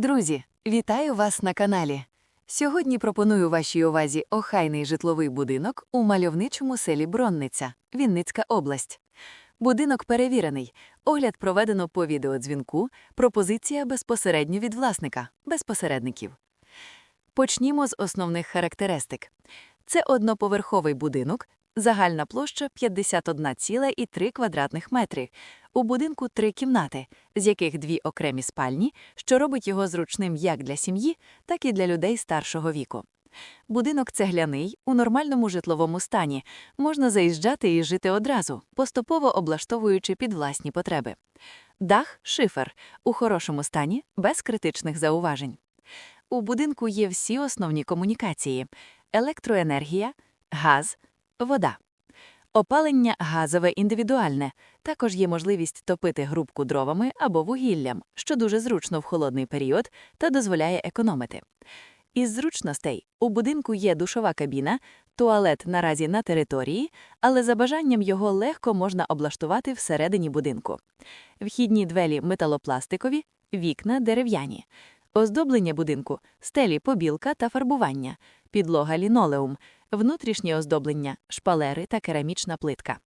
Друзі, вітаю вас на каналі. Сьогодні пропоную вашій увазі охайний житловий будинок у мальовничому селі Бронниця, Вінницька область. Будинок перевірений. Огляд проведено по відеодзвінку. Пропозиція безпосередньо від власника, без посередників. Почнімо з основних характеристик. Це одноповерховий будинок, загальна площа 51,3 квадратних метри. У будинку три кімнати, з яких дві окремі спальні, що робить його зручним як для сім'ї, так і для людей старшого віку. Будинок цегляний, у нормальному житловому стані. Можна заїжджати і жити одразу, поступово облаштовуючи під власні потреби. Дах шифер у хорошому стані, без критичних зауважень. У будинку є всі основні комунікації: електроенергія, газ, вода. Опалення газове індивідуальне. Також є можливість топити грубку дровами або вугіллям, що дуже зручно в холодний період та дозволяє економити. Із зручностей у будинку є душова кабіна, туалет наразі на території, але за бажанням його легко можна облаштувати всередині будинку. Вхідні двері металопластикові, вікна дерев'яні. Оздоблення будинку стелі побілка та фарбування, підлога лінолеум, внутрішнє оздоблення, шпалери та керамічна плитка.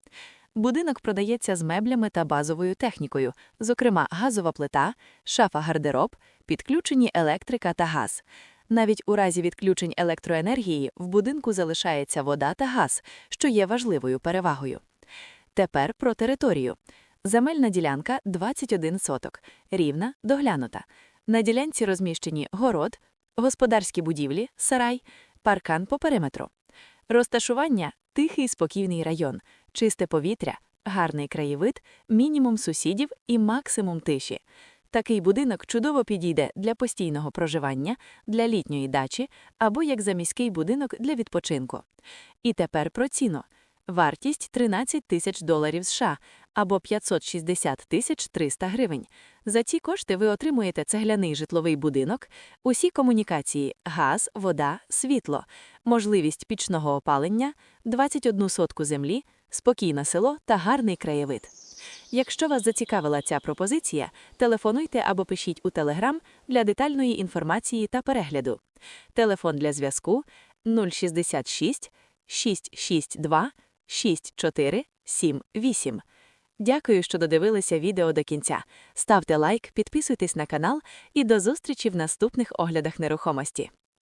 Будинок продається з меблями та базовою технікою, зокрема газова плита, шафа-гардероб, підключені електрика та газ. Навіть у разі відключень електроенергії в будинку залишається вода та газ, що є важливою перевагою. Тепер про територію. Земельна ділянка 21 соток, рівна, доглянута. На ділянці розміщені город, господарські будівлі, сарай, паркан по периметру. Розташування тихий спокійний район, чисте повітря, гарний краєвид, мінімум сусідів і максимум тиші. Такий будинок чудово підійде для постійного проживання, для літньої дачі або як заміський будинок для відпочинку. І тепер про ціну. Вартість 13 тисяч доларів США або 560 тисяч 300 гривень. За ці кошти ви отримуєте цегляний житловий будинок, усі комунікації – газ, вода, світло, можливість пічного опалення, 21 сотку землі, спокійне село та гарний краєвид. Якщо вас зацікавила ця пропозиція, телефонуйте або пишіть у Телеграм для детальної інформації та перегляду. Телефон для зв'язку 066 662 6478. Дякую, що додивилися відео до кінця. Ставте лайк, підписуйтесь на канал і до зустрічі в наступних оглядах нерухомості.